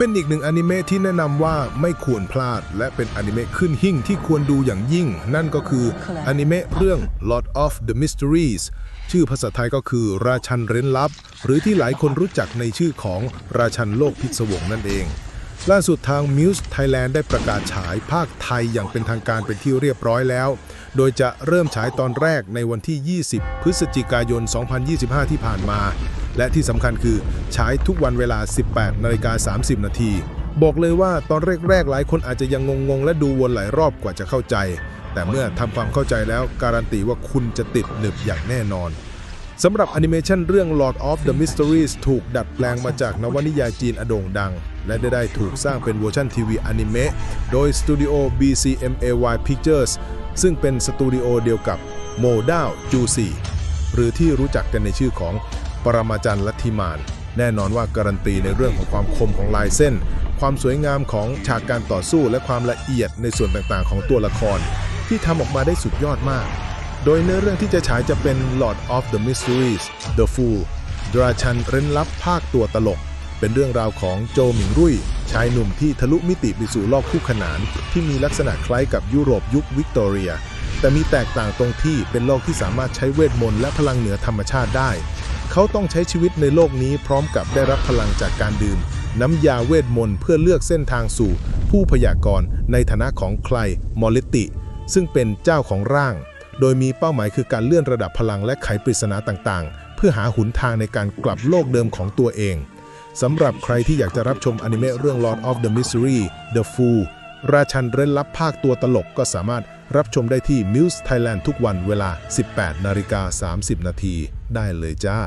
เป็นอีกหนึ่งอนิเมะที่แนะนำว่าไม่ควรพลาด และเป็นอนิเมะขึ้นหิ่งที่ควรดูอย่างยิ่ง นั่นก็คืออนิเมะเรื่อง Lord of the Mysteries ชื่อภาษาไทยก็คือ ราชันเร้นลับ หรือที่หลายคนรู้จักในชื่อของราชันโลกพิศวงนั่นเอง ล่าสุดทาง Muse Thailand ได้ประกาศฉายภาคไทยอย่างเป็นทางการเป็นที่เรียบร้อยแล้ว โดยจะเริ่มฉายตอนแรกในวันที่ 20 พฤศจิกายน 2025 ที่ผ่านมา และที่สำคัญคือฉายทุกวันเวลา 18นาฬิกา30 นาที บอกเลยว่าตอนแรกๆหลายคนอาจจะยังงงๆ และดูวนหลายรอบกว่าจะเข้าใจ แต่เมื่อทำความเข้าใจแล้วการันตีว่าคุณจะติดหนึบอย่างแน่นอนสำหรับแอนิเมชันเรื่อง Lord of the Mysteries ถูกดัดแปลงมาจากนวนิยายจีนอโด่งดัง และได้ได้ถูกสร้างเป็นเวอร์ชันทีวีอนิเมะโดยสตูดิโอ BCMAY Pictures ซึ่งเป็นสตูดิโอเดียวกับ m o d a l Juicy หรือที่รู้จักกันในชื่อของ ปรมาจันทร์ลัทธิมาน แน่นอนว่าการันตีในเรื่องของความคมของลายเส้น ความสวยงามของฉากการต่อสู้และความละเอียดในส่วนต่างๆ ของตัวละคร ที่ทำออกมาได้สุดยอดมาก โดยเนื้อเรื่องที่จะฉายจะเป็น Lord of the Mysteries The Fool ดราชันเร้นลับภาคตัวตลก เป็นเรื่องราวของโจหมิงรุ่ยชายหนุ่มที่ทะลุมิติไปสู่โลกคู่ขนาน ที่มีลักษณะคล้ายกับยุโรปยุควิกตอเรีย แต่มีแตกต่างตรงที่เป็นโลกที่สามารถใช้เวทมนต์และพลังเหนือธรรมชาติได้ เขาต้องใช้ชีวิตในโลกนี้พร้อมกับได้รับพลังจากการดื่ม น้ำยาเวทมนต์เพื่อเลือกเส้นทางสู่ ผู้พยากรณ์ในฐานะของใครมอลิติ ซึ่งเป็นเจ้าของร่าง โดยมีเป้าหมายคือการเลื่อนระดับพลังและไขปริศนาต่างๆ เพื่อหาหนทางในการกลับโลกเดิมของตัวเองสำหรับใครที่อยากจะรับชมอนิเมะเรื่อง Lord of the Mystery The Fool ราชันเร้นลับภาคตัวตลกก็สามารถ รับชมได้ที่ Muse Thailand ทุกวันเวลา 18 นาฬิกา 30 นาทีได้เลยจ้า